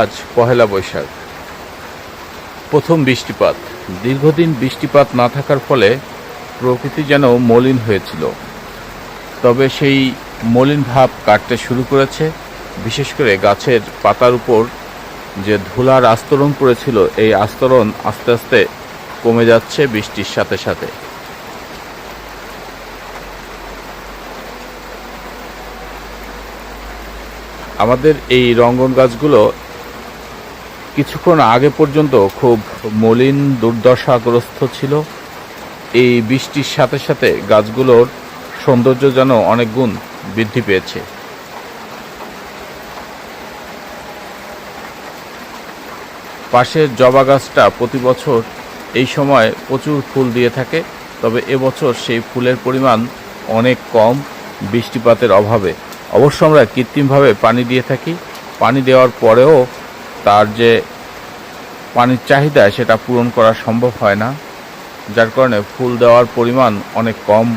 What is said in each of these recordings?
আজ পহেলা বৈশাখ। প্রথম বৃষ্টিপাত। দীর্ঘদিন বৃষ্টিপাত না থাকার ফলে প্রকৃতি যেন মলিন হয়েছিল। তবে সেই মলিন ভাব কাটতে শুরু করেছে, বিশেষ করে গাছের পাতার উপর যে ধুলার আস্তরণ পড়েছিল, এই আস্তরণ আস্তে আস্তে কমে যাচ্ছে বৃষ্টির সাথে সাথে। আমাদের এই রঙ্গন গাছগুলো কিছুক্ষণ আগে পর্যন্ত খুব মলিন, দুর্দশাগ্রস্ত ছিল। এই বৃষ্টির সাথে সাথে গাছগুলোর সৌন্দর্য যেন অনেক গুণ বৃদ্ধি পেয়েছে। পাশের জবা গাছটা প্রতি বছর এই সময় প্রচুর ফুল দিয়ে থাকে, তবে এবছর সেই ফুলের পরিমাণ অনেক কম, বৃষ্টিপাতের অভাবে। অবশ্য আমরা কৃত্রিমভাবে পানি দিয়ে থাকি। পানি দেওয়ার পরেও তার যে পানির চাহিদা সেটা পূরণ করা সম্ভব হয় না। যার কারণে ফুল দেওয়ার পরিমাণ অনেক কম।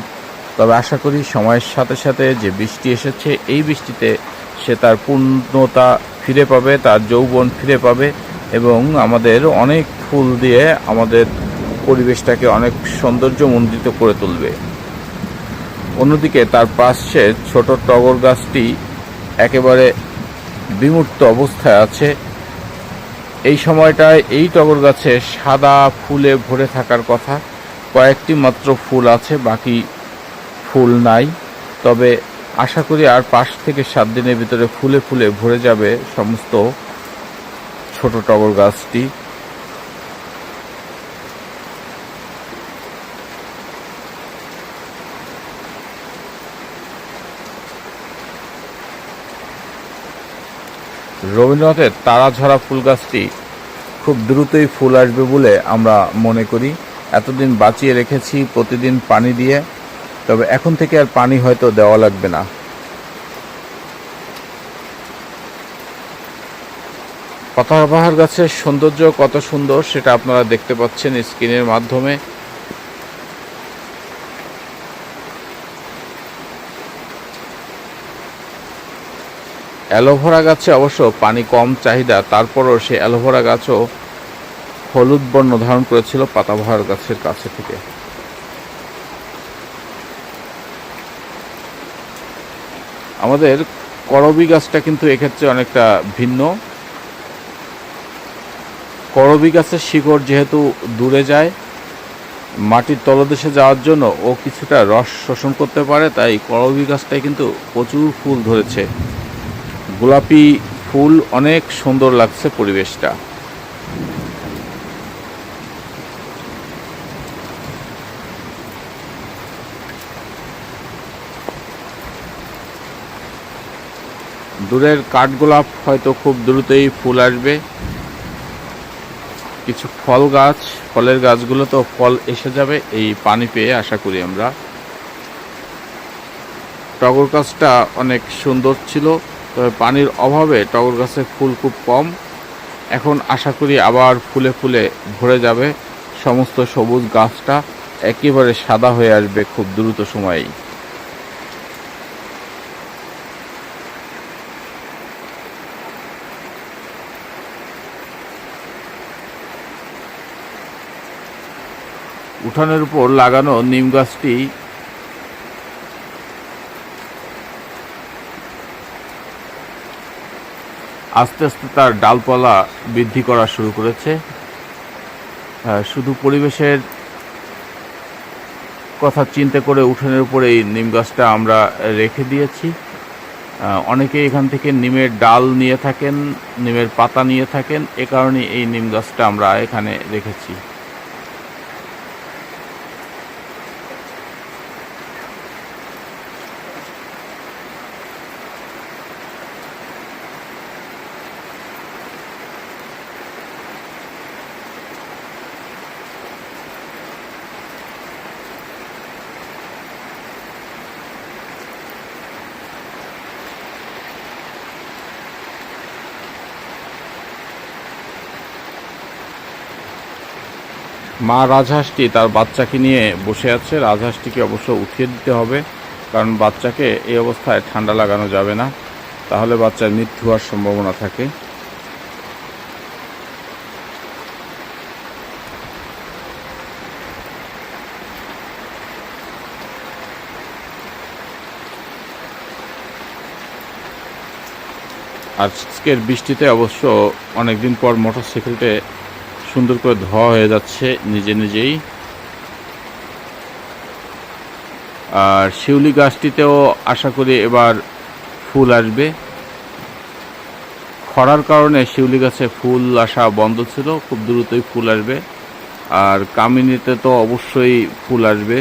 তবে আশা করি সময়ের সাথে সাথে যে বৃষ্টি এসেছে, এই বৃষ্টিতে সে তার পূর্ণতা ফিরে পাবে, তার যৌবন ফিরে পাবে এবং আমাদের অনেক ফুল দিয়ে আমাদের পরিবেশটাকে অনেক সৌন্দর্যমণ্ডিত করে তুলবে। অন্যদিকে তার পাশে ছোট টগর গাছটি একেবারে বিমূর্ত অবস্থায় আছে। এই সময়টায় এই টগর গাছে সাদা ফুলে ভরে থাকার কথা। কয়েকটি মাত্র ফুল আছে, বাকি ফুল নাই। তবে আশা করি আর পাঁচ থেকে সাত দিনের ভিতরে ফুলে ফুলে ভরে যাবে সমস্ত ছোট টগর গাছটি। রবীন্দ্রনাথের তারাঝরা ফুল গাছটি খুব দ্রুতই ফুল আসবে বলে আমরা মনে করি। এতদিন বাঁচিয়ে রেখেছি, প্রতিদিন পানি দিয়ে, তবে এখন থেকে আর পানি হয়তো দেওয়া লাগবে না। পাতাবাহার গাছের সৌন্দর্য কত সুন্দর সেটা আপনারা দেখতে পাচ্ছেন স্ক্রিনের মাধ্যমে। অ্যালোভেরা গাছে অবশ্য পানি কম চাহিদা, তারপরও সে অ্যালোভেরা গাছও হলুদ বর্ণ ধারণ করেছিল পাতাবাহার গাছের কাছে থেকে। আমাদের করবি গাছটা কিন্তু এক্ষেত্রে অনেকটা ভিন্ন। করবি গাছের শিকড় যেহেতু দূরে যায়, মাটির তলদেশে যাওয়ার জন্য ও কিছুটা রস শোষণ করতে পারে, তাই করবি গাছটায় কিন্তু প্রচুর ফুল ধরেছে। গোলাপি ফুল অনেক সুন্দর লাগছে পরিবেশটা। দূরের কাঠগোলাপ হয়তো খুব দ্রুতই ফুল আসবে। কিছু ফল গাছ, ফলের গাছগুলো তো ফল এসে যাবে, এই পানি পেয়ে আশা করি আমরা। টগর গাছটা অনেক সুন্দর ছিল। তবে পানির অভাবে টগর গাছের ফুল খুব কম। এখন আশা করি আবার ফুলে ফুলে ভরে যাবে। সমস্ত সবুজ গাছটা একেবারে সাদা হয়ে আসবে খুব দ্রুত সময়েই। উঠানের উপর লাগানো নিম গাছটি আস্তে আস্তে তার ডালপালা বৃদ্ধি করা শুরু করেছে। শুধু পরিবেশের কথা চিন্তা করে উঠোনের উপরে এই নিম গাছটা আমরা রেখে দিয়েছি। অনেকে এখান থেকে নিমের ডাল নিয়ে থাকেন, নিমের পাতা নিয়ে থাকেন। এ কারণে এই নিম গাছটা আমরা এখানে রেখেছি। মা রাজহাঁসটি তার বাচ্চাকে নিয়ে বসে আছে। রাজহাঁসটিকে অবশ্য উঠিয়ে দিতে হবে, কারণ বাচ্চাকে এই অবস্থায় ঠান্ডা লাগানো যাবে না। তাহলে বাচ্চার মৃত্যু হওয়ার সম্ভাবনা থাকে। আজকের বৃষ্টিতে অবশ্য অনেকদিন পর মোটরসাইকেলটে সুন্দর করে ধোয়া হয়ে যাচ্ছে নিজে নিজেই। আর শিউলি গাছটিতেও আশা করি এবার ফুল আসবে। খরার কারণে শিউলি গাছে ফুল আসা বন্ধ ছিল, খুব দ্রুতই ফুল আসবে। আর কামিনীতে তো অবশ্যই ফুল আসবে।